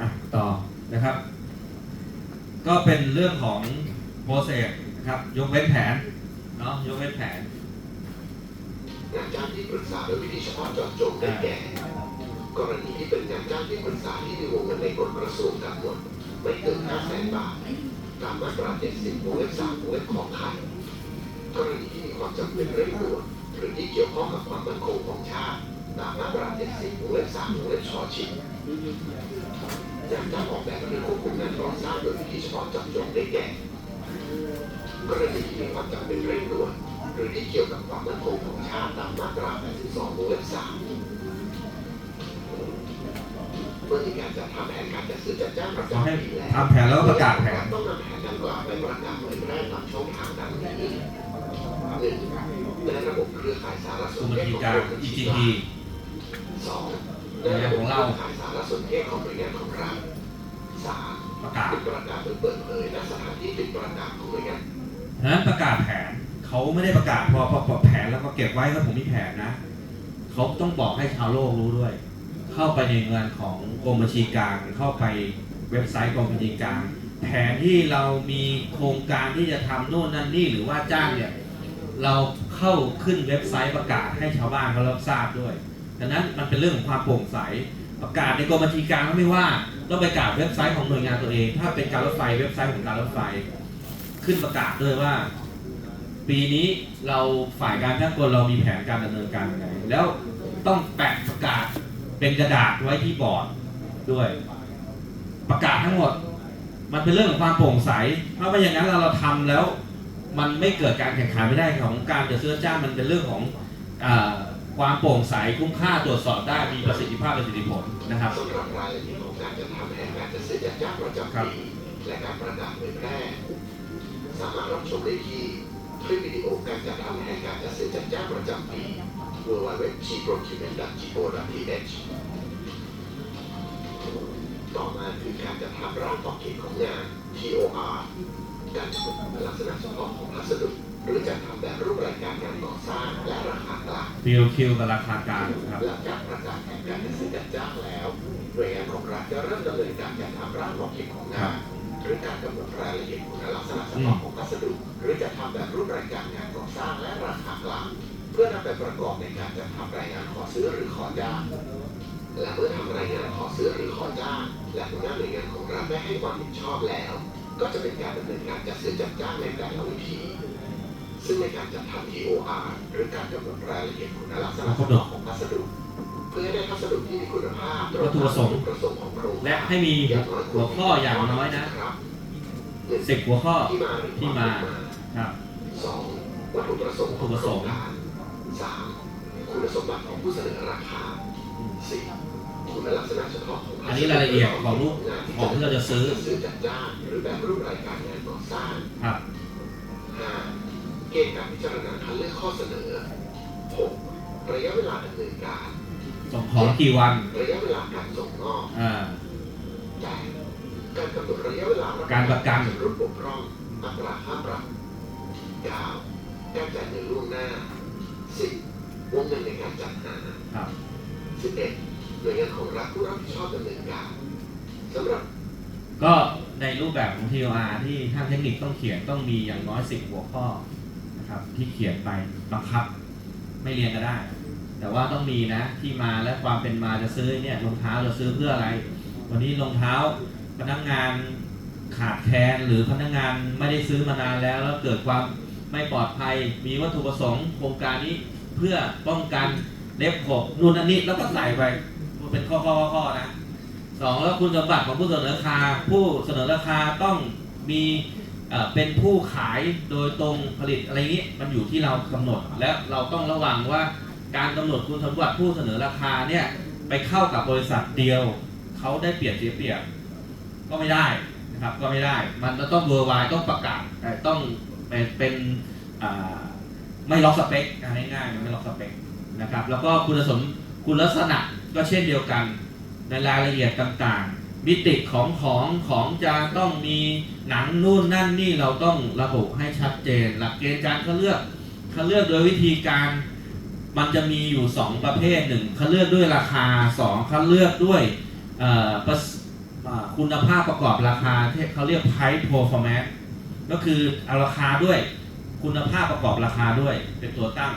อะต่อนะครับ ก็เป็นเรื่องของโปรเซสนะครับ ยกเว้นแผนเนาะยกเว้นแผนงานจ้างที่ปรึกษาโดยวิธีเฉพาะเจาะจงได้แก่กรณีที่เป็นงานจ้างที่ปรึกษาที่มีวงเงินในกฎกระทรวงกำหนดไม่เกิน5แสนบาทตามมาตรา70วงเล็บ3วงเล็บของไทยกรณีที่มีความจำเป็นเร่งด่วนหรือที่เกี่ยวข้องกับความมั่นคงของชาติ ตามมาตรา70วงเล็บ3วงเล็บชชิงงานจ้างออกแบบหรือควบคุมงานก่อสร้างโดยวิธีเฉพาะเจาะจงได้แก่กรณีที่มีความจำเป็นเร่งด่วนหรือที่เกี่ยวกับความมั่นคงของชาติตามมาตรา82วงเล็บ3เมื่อมีการจัดทำแผนการจัดซื้อจัดจ้างประขอให้จำปีแล้วทำแผนแล้วประกาศแผนต้องนำแผนดังกล่าวไปประกาศเผยแพร่ตามช่องทางดังนี้หนึ่งในระบบเครือข่ายสารสกรนมเทบัญศชีของการกร มบัญชี EGP กลางสองเรือข่ายสารสนเทศของหน่วยงานของรัฐสามประกาศเป็นประกาศโดยเปิดเผยณสถานที่เป็นประกาศของหน่วยงานนั้นประกาศแผนเขาไม่ได้ประกาศพอพอพอแผนแล้วก็เก็บไว้ก็ผมมีแผนนะเขาต้องบอกให้ชาวโลกรู้ด้วย เข้าไปในเงานของกรมบัญชีกลางเข้าไปเว็บไซต์กรมบัญชีกลางแผนที่เรามีโครงการที่จะทำโน่นนั่นนี่หรือว่าจ้างเนี่ยเราเข้าขึ้นเว็บไซต์ประกาศให้ชาวบ้านเขารับทราบด้วย ดังนั้นมันเป็นเรื่องของความโปร่งใส ประกาศในกรมบัญชีกลางก็ไม่ว่าต้องไปประกาศเว็บไซต์ของหน่วยงานตัวเอง ถ้าเป็นการรถไฟเว็บไซต์ของการรถไฟ ขึ้นประกาศด้วยว่า ปีนี้เราฝ่ายการช่างกลเรามีแผนการดำเนินการยังไงแล้วต้องแปะประกาศเป็นกระดาษไว้ที่บอร์ดด้วย ประกาศทั้งหมด มันเป็นเรื่องของความโปร่งใสถ้าไม่อย่างนั้นเราเราทำแล้ว มันไม่เกิดการแข่งขันไม่ได้ของการจัดซื้อจ้างมันเป็นเรื่องของอ ความโปร่งใสคุ้มค่าตรวจสอบได้มีประสิทธิภาพประสิทธิผลนะครับสำหรับรายละเอียดของการจัดทำแผนการจัดซื้อจัดจ้างประจำครับปีและการประกาศเผยแพร่สามารถรับชมได้ที่คลิปวิดีโอการจัดทำแผนการจัดซื้อจัดจ้างประจำปี www.procurement.go.th ต่อมาคือการจัดทำร่างขอบเขตของงาน TOR การกำหนดลักษณะเฉพาะของพัสดุ หรือจัดทำแบบรูปรายการงานก่อสร้างและราคากลาง POQ กับราคากลางครับหลังจากประกาศแผนการจัดซื้อจัดจ้างแล้วหน่วยงานของรัฐจะเริ่มดำเนินการจัดทำร่างขอบเขตของงานหรือการกำหนดรายละเอียดคุณลักษณะเฉพาะของพัสดุหรือจะทำแบบรูปรายการงานก่อสร้างและราคากลางเพื่อนำไปประกอบในการจัดทำรายงานขอซื้อหรือขอจ้างและเมื่อทำรายงานขอซื้อหรือขอจ้างและหัวหน้าหน่วยงานของรัฐได้ให้ความเห็นชอบแล้ว ก็จะเป็นการดำเนินการจัดซื้อจัดจ้างในแต่ละวิธี ซึ่งในการจัดทำ TOR หรือการกำหนดรายละเอียดคุณลักษณะเฉพาะของพัสดุ เพื่อให้ได้พัสดุที่มีคุณภาพตรงวัตถุประสงค์ตามวัตถุประสงค์ของโครงการและให้มีหัวข้ออย่างน้อยนะครับสิบหัวข้อที่มาหรือที่มาครับสองวัตถุประสงค์ของวัตถุประโคสรงค์การสามคุณสมบัติของผู้เสนอราคาสี่คุณลักษณะเฉพาะของพัสดุอันนี้รายละเอียดของลูกงานของที่เราจะซื้อซื้อจัดจ้างหรือแบบรูปรายการงานก่อสร้างครับห้า เกณฑ์การพิจารณาคัดเลือกข้อเสนอหกระยะเวลาดำเนินการ ส่งของกี่วัน ระยะเวลาการส่งมอบอ่า แปดการกำหนดระยะเวลาการประกัน ชำรุดบกพร่องอัตราค่าปรับเก้าการจ่ายเงินล่วงหน้าสิบวงเงินในการจัดหาครับ สิบเอ็ดหน่วยงานของรัฐผู้รับผิดชอบดำเนินการสำหรับ ก็ในรูปแบบของ TOR ที่ทางเทคนิคต้องเขียนต้องมีอย่างน้อยสิบหัวข้อ นะครับ ที่เขียนไปบังคับ ไม่เรียนก็ได้ แต่ว่าต้องมีนะที่มาและความเป็นมาจะซื้อเนี่ยรองเท้าจะซื้อเพื่ออะไร วันนี้รองเท้าพนักงานขาดแคลนหรือพนักงานไม่ได้ซื้อมานานแล้ว แล้วเกิดความไม่ปลอดภัย มีวัตถุประสงค์โครงการนี้เพื่อป้องกันเล็บขบนู่นนั่นนี่แล้วก็ใส่ไปมันเป็นข้อข้อข้อข้อนะสองแล้วคุณสมบัติของผู้เสนอราคา ผู้เสนอราคาต้องมี เป็นผู้ขายโดยตรงผลิตอะไรนี้มันอยู่ที่เรากำหนด และเราต้องระวังว่าการกำหนดคุณสมบัติผู้เสนอราคาเนี่ยไปเข้ากับบริษัทเดียวเขาได้เปรียบเสียเปรียบก็ไม่ได้นะครับก็ไม่ได้ มันจะต้องเวอร์ไวต้องประกาศแต่ต้องเป็นไม่ล็อกสเปคง่ายๆมันไม่ล็อกสเปคนะครับแล้วก็คุณสมคุณลักษณะก็เช่นเดียวกันในรายละเอียดต่างๆ มิติของของของจะต้องมีหนังนู่นนั่นนี่เราต้องระบุให้ชัดเจน หลักเกณฑ์การเขาเลือกเขาเลือกโดยวิธีการมันจะมีอยู่สองประเภทหนึ่งคัดเลือกด้วยราคาสองคัดเลือกด้วยคุณภาพประกอบราคาที่เขาเรียก price performance ก็คือเอาราคาด้วยคุณภาพประกอบราคาด้วยเป็นตัวตั้ง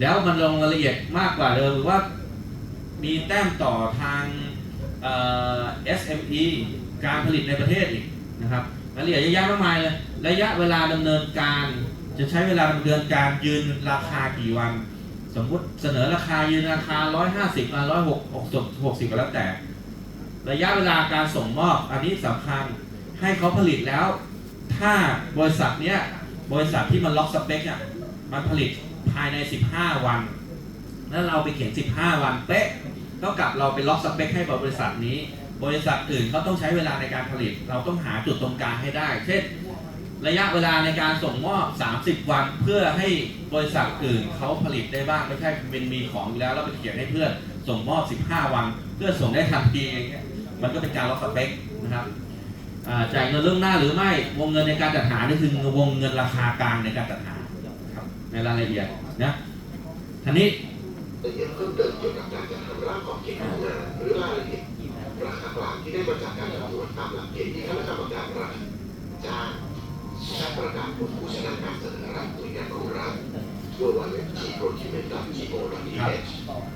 แล้วมันลงรายละเอียดมากกว่าเดิมหรือว่ามีแต้มต่อทาง SME การผลิตในประเทศอีกนะครับรายละเอียดเยอะแยะมากมายเลยระยะเวลาดำเนินการ จะใช้เวลาดำเนินการยืนราคากี่วัน สมมุติเสนอราคายืนราคา 150มา160 60ก็แล้วแต่ ระยะเวลาการส่งมอบอันนี้สำคัญให้เขาผลิตแล้ว ถ้าบริษัทเนี้ยบริษัทที่มันล็อกสเปคอะมันผลิตภายใน 15 วัน แล้วเราไปเขียน 15 วันเป๊ะ เท่ากับเราไปล็อกสเปคให้บริษัทนี้ บริษัทอื่นเขาต้องใช้เวลาในการผลิต เราต้องหาจุดตรงกลางให้ได้ เช่น ระยะเวลาในการส่งมอบ 30 วัน เพื่อให้บริษัทอื่นเขาผลิตได้บ้าง ไม่ใช่เป็นมีของอยู่แล้วแล้วไปเขียนให้เพื่อนส่งมอบ 15 วัน เพื่อส่งได้ทันทีอย่างเงี้ยมันก็เป็นการล็อกสเปคนะครับจ่ายเงินเรื่องหน้าหรือไม่วงเงินในการจัดหานี่คือวงเงินราคากลางในการจัดหาครับในรายละเอียดนะทีนี้ ละเอียดเพิ่มเติมเกี่ยวกับการจัดทำร่างของเกณฑ์ทำงานหรือรายละเอียดราคากลางที่ได้มาจากการคำนวณตามหลักเกณฑ์ที่คณะกรรมการรัฐจ้างและประกาศผลผู้ชนะการเสนอรายหน่วยงานของรัฐ www.procurement.go.th ก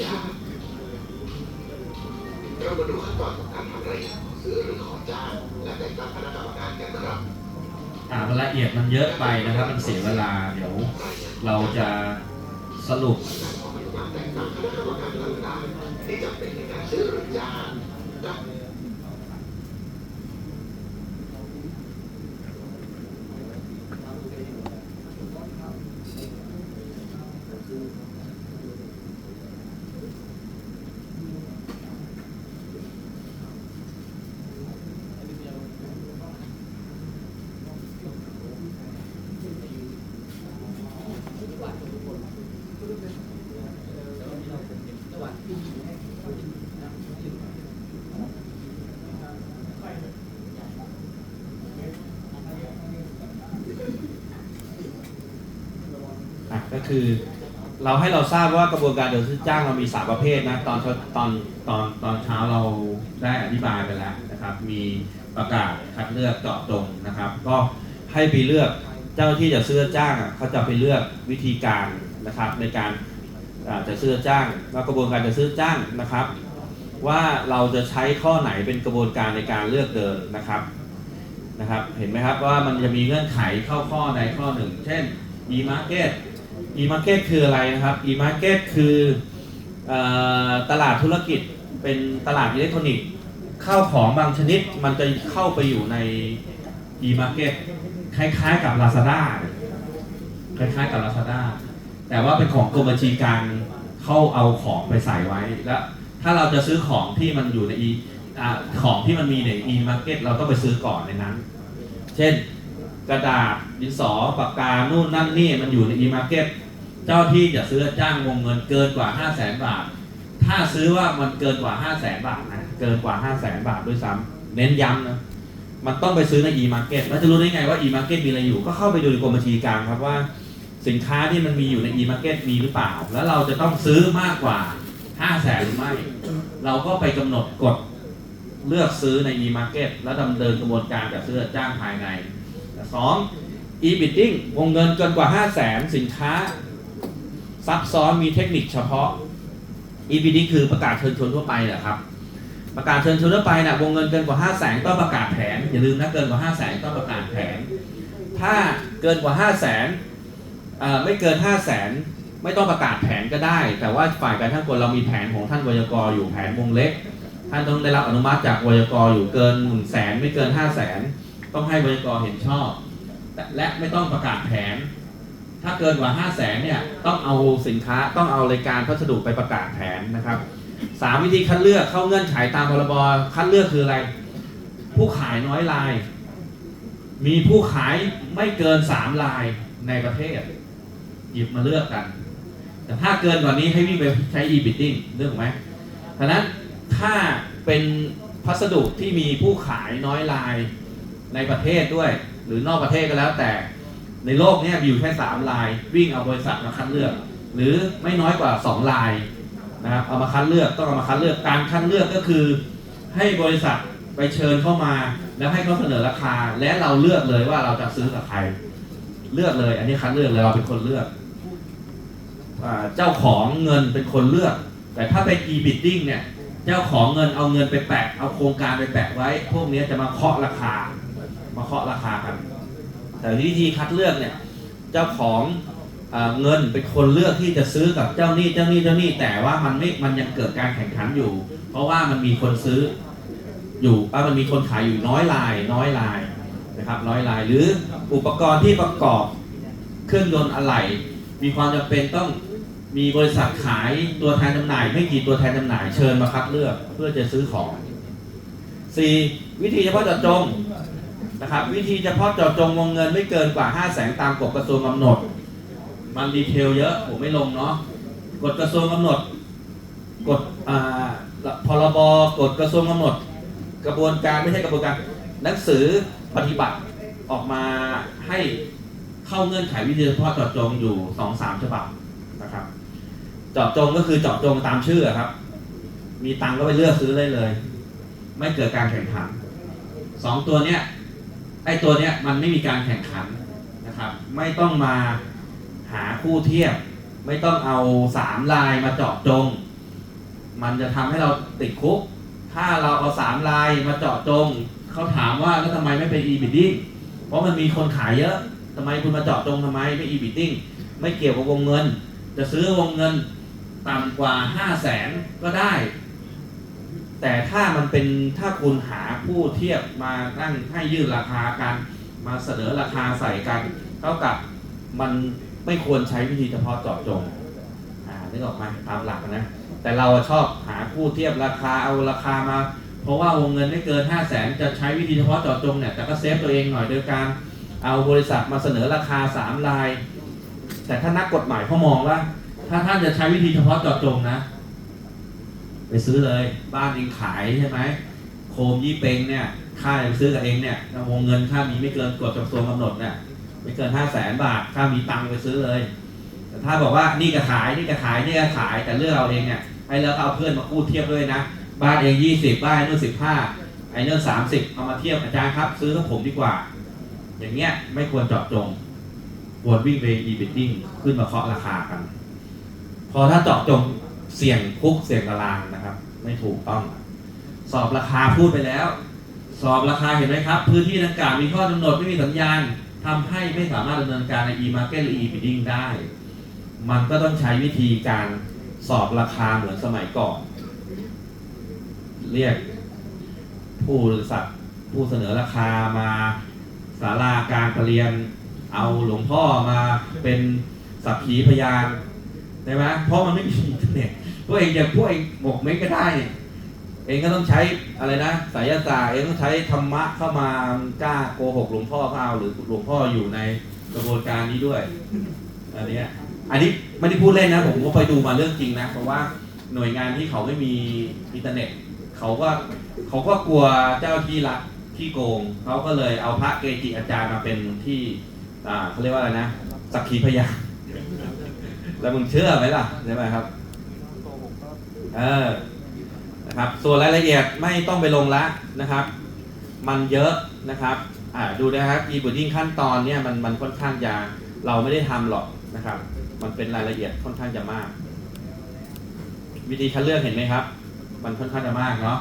การทำสัญญาเรามาดูขั้นตอนของการทำรายงานขอซื้อหรือขอจ้างและแต่งตั้งคณะกรรมการกันนะครับอ่ารายละเอียดมันเยอะไปนะครับ มันเสียเวลาเดี๋ยว เราจะสรุปการขออนุมัติแต่งตั้งคณะกรรมการต่างๆที่จำเป็นในการซื้อหรือจ้างกับ คือ เราให้เราทราบว่ากระบวนการเดินซื้อจ้างเรามีสามประเภทนะตอนตอนตอนตอนเช้าเราได้อธิบายไปแล้วนะครับ มีประกาศคัดเลือกเจาะจงนะครับ ก็ให้ไปเลือกเจ้าที่จะซื้อจ้างเขาจะไปเลือกวิธีการนะครับในการจะซื้อจ้างแล้วกระบวนการจะซื้อจ้างนะครับ ว่าเราจะใช้ข้อไหนเป็นกระบวนการในการเลือกเดินนะครับนะครับ เห็นไหมครับว่ามันจะมีเงื่อนไขเข้าข้อใดข้อหนึ่ง เช่น e-market e-market คืออะไรนะครับ e-market คือออตลาดธุรกิจเป็นตลาดอิเล็กทรอนิกส์ข้าวของบางชนิดมันจะเข้าไปอยู่ใน e-market คล้ายๆกับ Lazada คล้ายๆกับ Lazada แต่ว่าเป็นของกรมบัญชีกลางเข้าเอาของไปใส่ไว้แล้วถ้าเราจะซื้อของที่มันอยู่ใน e อของที่มันมีใน e-market เราต้องไปซื้อก่อนในนั้น เช่น กระดาษดินสอปากกา นู่นนั่นนี่มันอยู่ใน e-market เจ้าที่จะซื้อจ้างวงเงินเกินกว่า 5 0 0แสนบาท ถ้าซื้อว่ามันเกินกว่า 5 0 0แสนบาทนะเกินกว่า 5 0 0แสนบาทด้วยซ้ำเน้นย้ำนะมันต้องไปซื้อใน e-market แล้วจะรู้ได้ไงว่า e-market มีอะไรอยู่ ก็เข้าไปดูในกรมบัญชีกลางครับว่า สินค้าที่มันมีอยู่ใน e-market มีหรือเปล่า แล้วเราจะต้องซื้อมากกว่า 5 0 0แสนหรือไม่ เราก็ไปกำหนดกฎเลือกซื้อใน e-market แล้วดำเนินกระบวนการจัดซื้อจ้างภายในสอง e-bidding วงเงินเกินกว่า 5 0 0แสนสินค้า ซับซ้อนมีเทคนิคเฉพาะ EBD คือประกาศเชิญชวนทั่วไปแหละครับ ประกาศเชิญชวนทั่วไปนะวงเงินเกินกว่า 5 0 0แสนต้องประกาศแผน อย่าลืมนะเกินกว่า 5 0 0แสนต้องประกาศแผน ถ้าเกินกว่า 5 0 0แสนไม่เกิน 5 0 0แสนไม่ต้องประกาศแผนก็ได้ แต่ว่าฝ่ายการทั้งคนเรามีแผนของท่านวยกรอยู่แผนวงเล็ก ท่านต้องได้รับอนุมัติจากวยกรอยู่เกิน1 0 0 0 0แสนไม่เกิน 5 0 0แสนต้องให้วยกรเห็นชอบ และไม่ต้องประกาศแผน ถ้าเกินกว่า 5 0 0แสนเนี่ยต้องเอาสินค้าต้องเอารายการพัสดุไปประกาศแผนนะครับสามวิธีคัดเลือกเข้าเงื่อนไขตามพรบคัดเลือกคืออะไร ผู้ขายน้อยราย มีผู้ขายไม่เกินสามรายในประเทศ หยิบมาเลือกกัน แต่ถ้าเกินกว่านี้ให้วิ่งไปใช้ e-bidding เรื่องไหมฉะนั้นถ้าเป็นพัสดุที่มีผู้ขายน้อยรายในประเทศด้วย หรือนอกประเทศก็แล้วแต่ ในโลกนี้มีอยู่แค่สามราย วิ่งเอาบริษัทมาคัดเลือก หรือไม่น้อยกว่าสองรายนะครับเอามาคัดเลือกต้องเอามาคัดเลือกการคัดเลือกก็คือ ให้บริษัทไปเชิญเข้ามา แล้วให้เขาเสนอราคา และเราเลือกเลยว่าเราจะซื้อกับใครเลือกเลย อันนี้คัดเลือกเลยเราเป็นคนเลือกอเจ้าของเงินเป็นคนเลือก แต่ถ้าเป็น e-bidding เนี่ยเจ้าของเงินเอาเงินไปแปะเอาโครงการไปแปะไว้ พวกนี้จะมาเคาะราคา มาเคาะราคากัน แต่วิธีคัดเลือกเนี่ยเจ้าของเงินเป็นคนเลือกที่จะซื้อกับเจ้าหนี้เจ้าหนี้เจ้าหนี้แต่ว่ามันไม่มันยังเกิดการแข่งขันอยู่ เพราะว่ามันมีคนซื้ออยู่อะมันมีคนขายอยู่น้อยราย น้อยรายนะครับน้อยรายหรืออุปกรณ์ที่ประกอบเครื่องยนต์อะไหล่มีความจำเป็นต้องมีบริษัทขายตัวแทนจำหน่ายไม่กี่ตัวแทนจำหน่ายเชิญมาคัดเลือกเพื่อจะซื้อของ 4. วิธีเฉพาะเจาะจง นะครับ วิธีเฉพาะเจาะจงวงเงินไม่เกินกว่า 5 0 0แสนตามกฎกระทรวงกำหนด มันดีเทลเยอะ ผมไม่ลงเนาะกฎกระทรวงกำหนดกฎอ่าพรบกฎกระทรวงกำหนด กระบวนการไม่ใช่กระบวนการหนังสือปฏิบัติออกมาให้เข้าเงื่อนไขวิธีเฉพาะเจาะจงอยู่สองสามฉบับนะครับเจาะจงก็คือเจาะจงตามชื่อครับ มีตังก็ไปเลือกซื้อได้เลย ไม่เกิดการแข่งขันสองตัวเนี้ย ไอ้ตัวเนี้ยมันไม่มีการแข่งขันนะครับ ไม่ต้องมาหาคู่เทียบ ไม่ต้องเอาสามลายมาเจาะจง มันจะทำให้เราติดคุก ถ้าเราเอาสามลายมาเจาะจง เขาถามว่าแล้วทำไมไม่เป็น e-bidding เพราะมันมีคนขายเยอะทำไมคุณมาเจาะจงทำไมไม่ e-bidding ไม่เกี่ยวกับวงเงิน จะซื้อวงเงินต่ำกว่า 5 0 0แสนก็ได้ แต่ถ้ามันเป็นถ้าคุณหาผู้เทียบมานั่งให้ยื่นราคากันมาเสนอราคาใส่กันเท่ากับมันไม่ควรใช้วิธีเฉพาะเจาะจงอ่านึกออกไหมาตามหลักนะ แต่เราชอบหาคู่เทียบราคาเอาราคามา เพราะว่าวงเงินไม่เกิน 5 0 0แสนจะใช้วิธีเฉพาะเจาะจงเนี่ยแต่ก็เซฟตัวเองหน่อยโดยการเอาบริษัทมาเสนอราคา 3 ลาย แต่ถ้านักกฎหมายเขามองว่า ถ้าท่านจะใช้วิธีเฉพาะเจาะจงนะ ไปซื้อเลยบ้านเองขายใช่ไหมโคมยี่เป็งเนี่ยค่าไปซื้อกับเองเนี่ยวงเงินค่ามีไม่เกินกฎกระทรวงกำหนดเนี่ยไม่เกินห้าแสนบาทค่ามีตังค์ไปซื้อเลย แต่ถ้าบอกว่านี่ก็ขายนี่ก็ขายนี่ก็ขายแต่เลือกเอาเองเนี่ยให้แล้วเอาเพื่อนมากู้เทียบด้วยนะ บ้านเองยี่สิบบ้านนู่นสิบห้าไอ้นื่นสามสิบเอามาเทียบอาจารย์ครับ ซื้อกับผมดีกว่า อย่างเงี้ยไม่ควรเจาะจงควรวิ่งไป e-bidding ขึ้นมาเคาะราคากัน พอถ้าเจาะจง เสี่ยงคุกเสี่ยงตารางนะครับ ไม่ถูกต้อง สอบราคาพูดไปแล้ว สอบราคาเห็นไหมครับ พื้นที่ดังกล่าวมีข้อกำหนดไม่มีสัญญาณทำให้ไม่สามารถดำเนินการใน e-market หรือ e-bidding ได้ มันก็ต้องใช้วิธีการสอบราคาเหมือนสมัยก่อน เรียกผู้สัตว์ผู้เสนอราคามาศาลาการประเรียน เอาหลวงพ่อมาเป็นสักขีพยานใช่ไหมเพราะมันไม่มีอินเทอร์เน็ต พวกเองอย่างพวกเองบอกไม่ก็ได้เนี่ยเองก็ต้องใช้อะไรนะสายศาสตร์เองต้องใช้ธรรมะเข้ามากล้าโกหกหลวงพ่อก็เอาหรือหลวงพ่ออยู่ในกระบวนการนี้ด้วยอันนี้อันนี้ไม่ได้พูดเล่นนะ ผมก็ไปดูมาเรื่องจริงนะ เพราะว่าหน่วยงานที่เขาไม่มีอินเทอร์เน็ต เขาก็เขาก็กลัวเจ้าที่รัฐที่โกง เขาก็เลยเอาพระเกจิอาจารย์มาเป็นที่อ่าเขาเรียกว่าอะไรนะสักขีพยานแล้วมึงเชื่อไหมล่ะใช่ไหมครับ เออนะครับส่วนรายละเอียดไม่ต้องไปลงละนะครับ มันเยอะนะครับอ่าดูนะครับ e-bidding ขั้นตอนเนี่ยมันมันค่อนข้างจะเราไม่ได้ทำหรอกนะครับ มันเป็นรายละเอียดค่อนข้างจะมาก วิธีคัดเลือกเห็นไหมครับ มันค่อนข้างจะมากเนาะ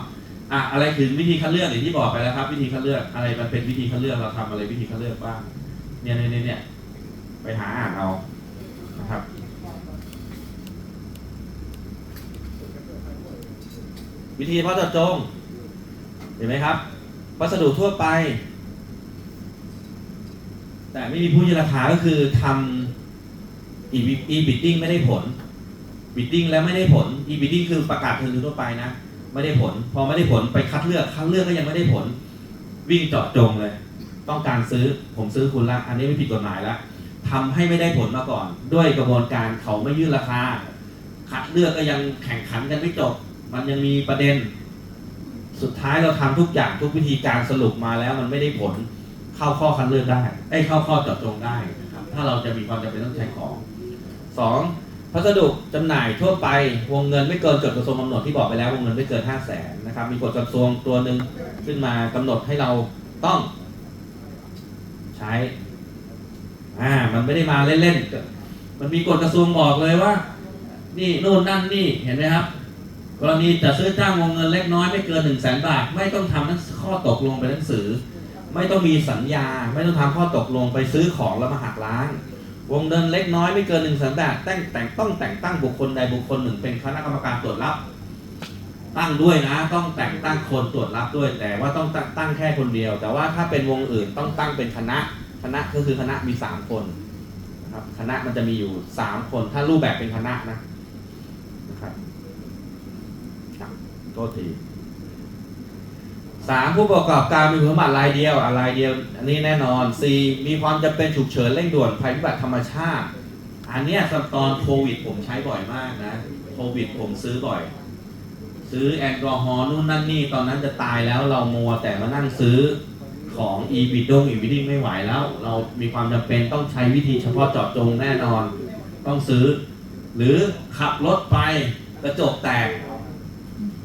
อะอะไรถึงวิธีคัดเลือกอย่างที่บอกไปแล้วครับ วิธีคัดเลือกอะไรมันเป็นวิธีคัดเลือกเราทำอะไรวิธีคัดเลือกบ้างเนี่ยเนี่ยเนี่ยเนี่ยไปหาอ่านเอานะครับ วิธีเฉพาะเจาะจง เห็นไหมครับ วัสดุทั่วไป แต่ไม่มีผู้ยืนราคาก็คือทำ e bidding ไม่ได้ผล bidding แล้วไม่ได้ผล e bidding คือประกาศเทินทั่วไปนะ ไม่ได้ผล พอไม่ได้ผลไปคัดเลือกคัดเลือกก็ยังไม่ได้ผล วิ่งเจาะจงเลย ต้องการซื้อผมซื้อคุณละอันนี้ไม่ผิดกฎหมายละทำให้ไม่ได้ผลมาก่อน ด้วยกระบวนการเขาไม่ยื่นราคา คัดเลือกก็ยังแข่งขันกันไม่จบ มันยังมีประเด็น สุดท้ายเราทำทุกอย่างทุกวิธีการสรุปมาแล้ว มันไม่ได้ผลเข้าข้อคัดเลือกได้ไอ้เข้าข้อเจาะจงได้นะครับ ถ้าเราจะมีความจำเป็นต้องใช้ของสองพัสดุจำหน่ายทั่วไปวงเงินไม่เกินกฎกระทรวงกำหนดที่บอกไปแล้ววงเงินไม่เกินห้าแสนนะครับ มีกฎกระทรวงตัวหนึ่งขึ้นมากำหนดให้เราต้องใช้อ่ามันไม่ได้มาเล่นๆมันมีกฎกระทรวงบอกเลยว่า นี่นู่นนั่นนี่เห็นไหมครับ กรณีจะซื้อจ้างวงเงินเล็กน้อยไม่เกินหนึ่งแสนบาท ไม่ต้องทำนังข้อตกลงเป็นหนังสือ ไม่ต้องมีสัญญา ไม่ต้องทำข้อตกลงไปซื้อของแล้วมาหักล้าง วงเงินเล็กน้อยไม่เกินหนึ่งแสนบาทแต่งแต่งต้องแต่งตั้งบุคคลใดบุคคลหนึ่งเป็นคณะกรรมการตรวจรับ ตั้งด้วยนะ ต้องแต่งตั้งคนตรวจรับด้วย แต่ว่าต้องตั้งแค่คนเดียว แต่ว่าถ้าเป็นวงอื่นต้องตั้งเป็นคณะคณะก็คือคณะมีสามคนนะครับคณะมันจะมีอยู่สามคน ถ้ารูปแบบเป็นคณะนะนะครับ โทษทีสามผู้ประกอบการมีคุณสมบัติรายเดียวอะไรเดียว อันนี้แน่นอนสี่มีความจำเป็นฉุกเฉินเร่งด่วนภัยพิบัติธรรมชาติ อันเนี้ยตอนโควิดผมใช้บ่อยมากนะ โควิดผมซื้อบ่อย ซื้อแอลกอฮอล์นู่นนั่นนี่ตอนนั้นจะตายแล้วเรามัวแต่มานั่งซื้อของอีบิดงอีบิดิ้งไม่ไหวแล้ว เรามีความจำเป็นต้องใช้วิธีเฉพาะเจาะจงแน่นอน ต้องซื้อ หรือขับรถไปกระจกแตก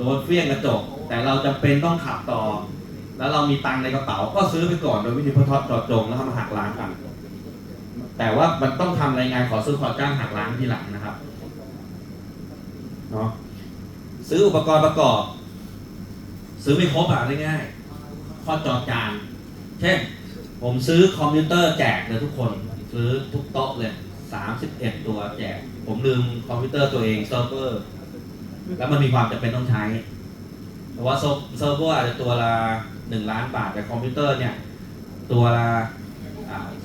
ดนเฟี้ยงกระจก แต่เราจำเป็นต้องขับต่อ แล้วเรามีตังในกระเป๋าก็ซื้อไปก่อนโดยวิธีพาะเจาะจงแล้วทำมาหักล้างกัน แต่ว่ามันต้องทำรายงานขอซื้อขอจ้างหักล้างทีหลังนะครับเนาะซื้ออุปกรณ์ประกอบ ซื้อไม่ครบอะง่ายๆข้อจอดจานเช่น ผมซื้อคอมพิวเตอร์แจกเลยทุกคน ซื้อทุกโต๊ะเลย31ตัวแจก ผมลืมคอมพิวเตอร์ตัวเองเซิร์ฟเวอร์ แล้วมันมีความจำเป็นต้องใช้เพราะว่าเซิร์ฟเวอร์อาจจะตัวละ1ล้านบาท แต่คอมพิวเตอร์เนี่ย ตัวละ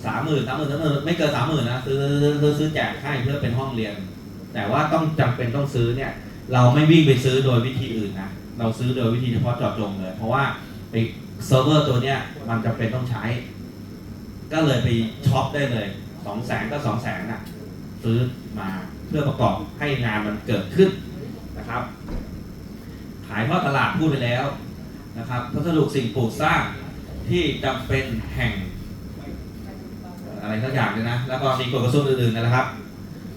สามหมื่นสามหมื่นสามหมื่นไม่เกินสามหมื่นนะซื้อซื้อซื้อซื้อแจกให้เพื่อเป็นห้องเรียน แต่ว่าต้องจำเป็นต้องซื้อเนี่ย เราไม่วิ่งไปซื้อโดยวิธีอื่นนะ เราซื้อโดยวิธีเฉพาะเจาะจงเลย เพราะว่าไอ้เซิร์ฟเวอร์ตัวเนี้ยมันจำเป็นต้องใช้ ก็เลยไปช็อปได้เลยสองแสนก็สองแสนนะซื้อมาเพื่อประกอบให้งานมันเกิดขึ้น นะครับ ขายทอดตลาดพูดไปแล้วนะครับพัสดุสิ่งปลูกสร้างที่จำเป็นแห่ง อะไรสักอย่างเลยนะ แล้วก็มีกฎกระทรวงอื่นๆนะครับ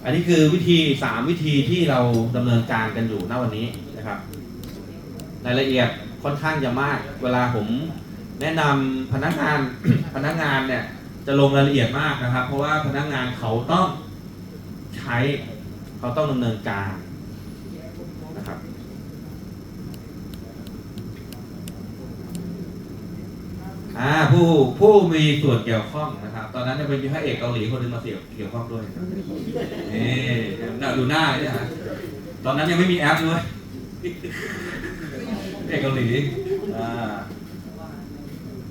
อันนี้คือวิธีสามวิธีที่เราดำเนินการกันอยู่ณวันนี้นะครับรายละเอียดค่อนข้างจะมาก เวลาผมแนะนำพนักงานพนักงานเนี่ยจะลงรายละเอียดมากนะครับ เพราะว่าพนักงานเขาต้องใช้เขาต้องดำเนินการนะครับ อ่าผู้ผู้มีส่วนเกี่ยวข้องนะครับ ตอนนั้นจะเป็นพระเอกเกาหลีคนหนึงมาเกี่ยวเกี่ยวข้องด้วยนี่น่าดูหน้าเลยนะฮะตอนนั้นยังไม่มีแอปด้วยพระเอกเกาหลีอ่า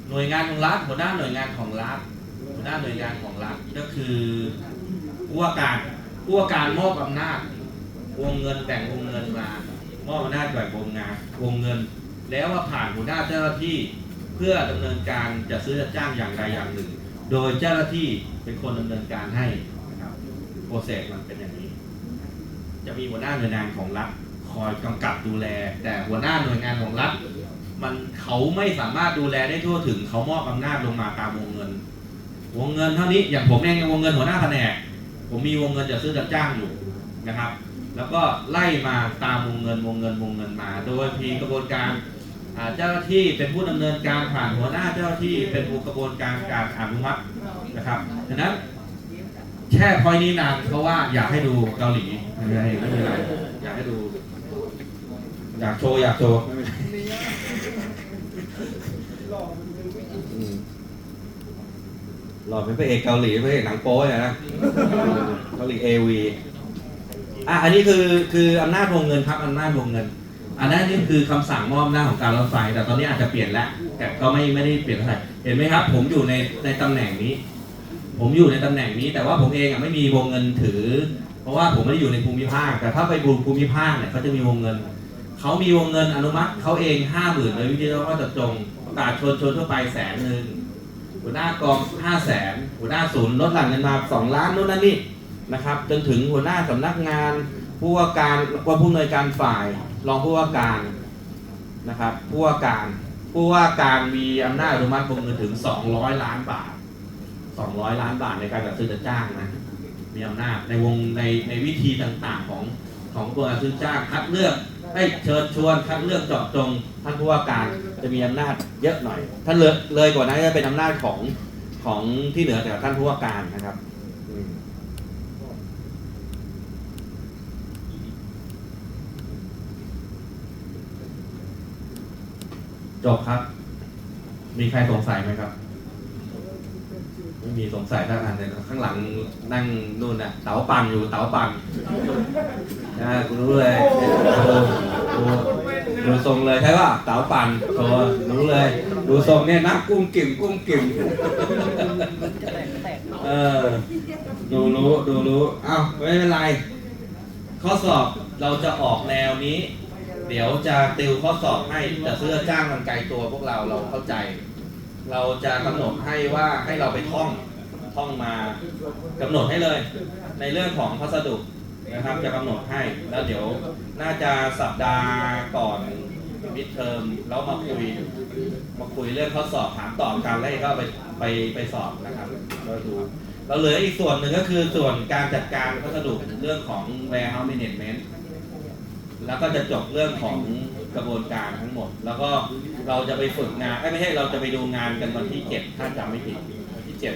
หน่วยงานของรัฐหัวหน้าหน่วยงานของรัฐหัวหน้าหน่วยงานของรัฐก็คือผู้ว่าการผู้ว่าการมอบอำนาจวงเงินแต่งวงเงินมามอบอำนาจแบ่งวงงานวงเงิน แล้วว่าผ่านหัวหน้าเจ้าหน้าที่ พื่อดำเนินการจะซื้อจะจ้างอย่างใดอย่างหนึ่ง โดยเจ้าหน้าที่เป็นคนดำเนินการให้นะครับโปรเซสมันเป็นอย่างนี้ จะมีหัวหน้าหน่วยงานของรัฐคอยกำกับดูแล แต่หัวหน้าหน่วยงานของรัฐมันเขาไม่สามารถดูแลได้ทั่วถึงเขามอบอำนาจลงมาตามวงเงิน วงเงินเท่านี้อย่างผมเองวงเงินหัวหน้าแผนกผมมีวงเงินจะซื้อจัดจ้างอยู่นะครับ แล้วก็ไล่มาตามวงเงินวงเงินวงเงินมา โดยมีกระบวนการ เจ้าหน้าที่เป็นผู้ดำเนินการผ่านหัวหน้าเจ้าหน้าที่เป็นผู้กระบวนการการอนุมัตินะครับฉะนั้นแช่พอยนี้นานเพราะว่าอยากให้ดูเกาหลีไม่เป็นไรไม่เป็นไรอยากให้ดู อยากโชว์อยากโชว์ไม่เป็นไมหล่อเป็นพระเอกเกาหลีพระเอกหนังโป๊เนี่ยนะเกาหลีเอวีอะอันนี้คือคืออำนาจวงเงินครับอำนาจวงเงิน อันนั้นนี่คือคำสั่งมอบอำนาของการรถไฟ แต่ตอนนี้อาจจะเปลี่ยนแล้ว แต่ก็ไม่ไม่ได้เปลี่ยนเท่าไหร่เห็นไหมครับ ผมอยู่ในในตำแหน่งนี้ ผมอยู่ในตำแหน่งนี้ แต่ว่าผมเองอะไม่มีวงเงินถือ เพราะว่าผมไม่ได้อยู่ในภูมิภาค แต่ถ้าไปบูภูมิภาคเนี่ยเขาจะมีวงเงิน เขามีวงเงินอนุมัติเขาเองห้าหมื่นโดยวิธีว่าจะจงประกาศชนชนทั่วไปแสนหนึ่งหัวหน้ากองห้าแสนหัวหน้าศูนย์ลดหลั่นกันมาสองล้านนู่นนั่นนี่นะครับ จนถึงหัวหน้าสำนักงานผู้ว่าการว่าผู้อำนวยการฝ่าย รองผู้ว่าการนะครับผู้ว่าการผู้ว่าการมีอำนาจอนุมัติวงเงินถึง 200 ล้านบาท 200 ล้านบาทในการจัดซื้อจัดจ้างนะมีอำนาจในวงในในวิธีต่างๆของของตัวการซื้อจ้างคัดเลือกให้เชิญชวนคัดเลือกเจาะจงท่านผู้ว่าการจะมีอำนาจเยอะหน่อยท่านเลยเลยกว่านั้นจะเป็นอำนาจของของที่เหนือจากท่านผู้ว่าการนะครับอืม จบครับ มีใครสงสัยไหมครับ ไม่มีสงสัยท่านอันเลยข้างหลังนั่งนู่นน่ะเต๋าปั่นอยู่เต๋าปั่นะคุณรู้เลยดูดูทรงเลยใช่ป่ะเต๋าปั่นโชว์รู้เลย ดูทรงเนี่ยนักกุ้งกิ่มกุ้งกิ่มเออดูรู้ดูรู้เอ้าไม่เป็นไร ข้อสอบเราจะออกแนวนี้ เดี๋ยวจะติวข้อสอบให้จะเสื้อจ้างมันไกลตัวพวกเราเราเข้าใจ เราจะกำหนดให้ว่าให้เราไปท่องท่องมากำหนดให้เลย ในเรื่องของพัสดุนะครับ จะกำหนดให้แล้วเดี๋ยวน่าจะสัปดาห์ก่อนมิดเทอมแล้วมาคุยมาคุยเรื่องข้อสอบถามตอบกันแล้วก็ไปไปไปสอบนะครับก็ดูเราเหลืออีกส่วนหนึ่งก็คือส่วนการจัดการพัสดุเรื่องของ warehouse management แล้วก็จะจบเรื่องของกระบวนการทั้งหมด แล้วก็เราจะไปฝึกงานไม่ใช่เราจะไปดูงานกันวันที่เจ็ดถ้าจำไม่ผิดวันที่เจ็ด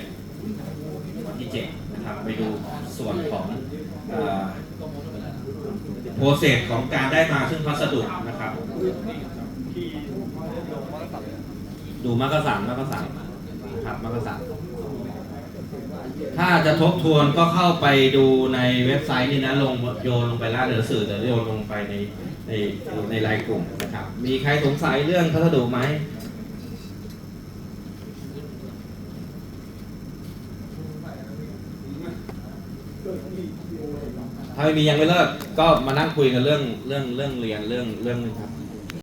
วันที่เจ็ดนะครับไปดูส่วนของโปรเซสของการได้มาซึ่งพัสดุนะครับ ดูมักกะสันมักกะสันนะครับมักกะสัน ถ้าจะทบทวนก็เข้าไปดูในเว็บไซต์นี่นะลงโยนลงไปแล้วเดี๋ยวสื่อเดี๋ยวโยนลงไปในในในไลน์กลุ่มนะครับ มีใครสงสัยเรื่องพัสดุไหมถ้าไม่มียังไม่เลิกก็มานั่งคุยกันเรื่องเรื่องเรื่องเรียนเรื่องเรื่องนี้ครับ